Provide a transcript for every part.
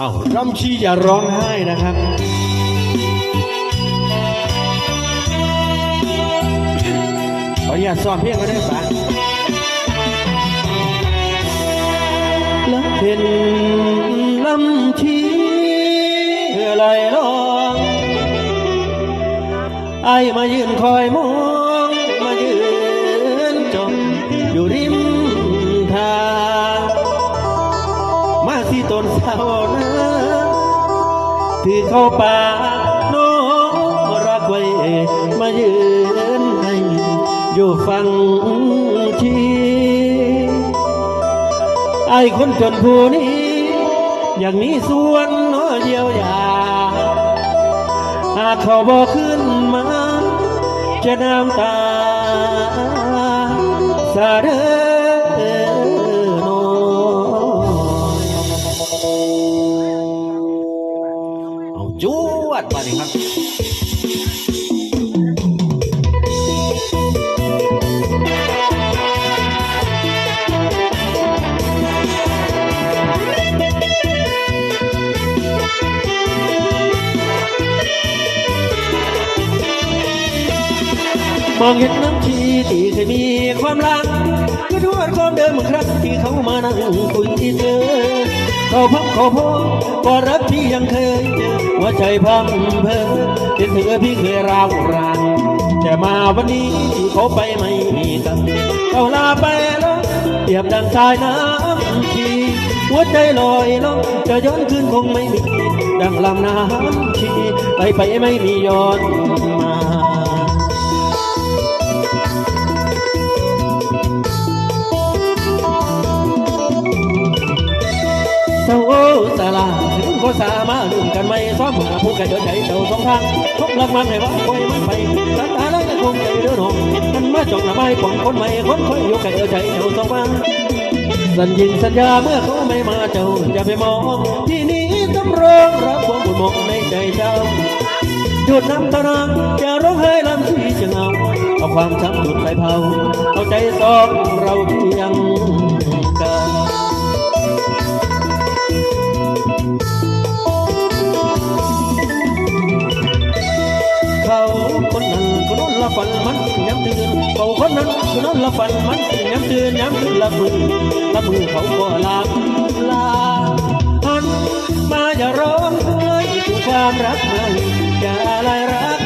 เอารำชีอย่าร้องไห้นะครับขออนุญาตสอนเพียงก็ได้ปะแล้วเห็นลำชีไหลลองไอายมายืนคอยมอง มายืนจ้องอยู่ริม มาที่ต้นเสานะถือเข้าป่าน้องรักไว้มายืนให้อยู่ฟังทีไอ้คนจนผู้นี้อย่างนี้ส่วนน้อเยียวยาหากเขาบอกขึ้นมาจะน้ำตาสาเด เอาจวดมาดิครับมองเห็นน้ำชีที่เคยมีความรัก ก็ทวดความเดิมครั้งที่เขามานั่งคุยเธอเขาพบเขาพอก็รักพี่ยังเคยหัวใจพังเพอเป็นเธอพี่เคยราวรานแต่มาวันนี้เขาไปไม่มีกันเขาลาไปแล้วเปรียบดังสายน้ำชีหัวใจลอยล่องจะย้อนคืนคงไม่มี ดังลำน้ำชีไปไปไม่มีย้อนมา สามารถลืมกันไม่ซ้อมหาผู้ใครเดินใจเจ้าสองทางพบรักมันให้ว่าคอยมันไปสันตาแล้วก็คงใจเดือดหงมันมาจงละไม้ของคนใหม่คนคอยอยู่ใครเดินใจเจ้าสองทางสัญญิงสัญญาเมื่อเขาไม่มาเจ้าอย่าไปมอง ที่นี้ต้องรองรับความบุญหมกในใจเจ้าหยุดน้ำตานังจะร้องไห้ลำที่จะเงาเอาความช้ำหยุดไปเผาเอาใจสองเราที่ยัง คนนั้นคนนั้นละฝันมันย้ำเตือนย้ำเตือนละมือละมือเขาก็ลาลาหันมาอย่าร้องไห้ถึงความรักมันอย่าอะไรรัก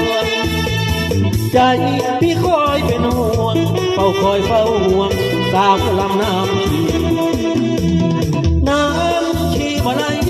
ดวงใจพี่คอยเป็นห่วงเฝ้าคอยเฝ้าห่วงสาวลำน้ำ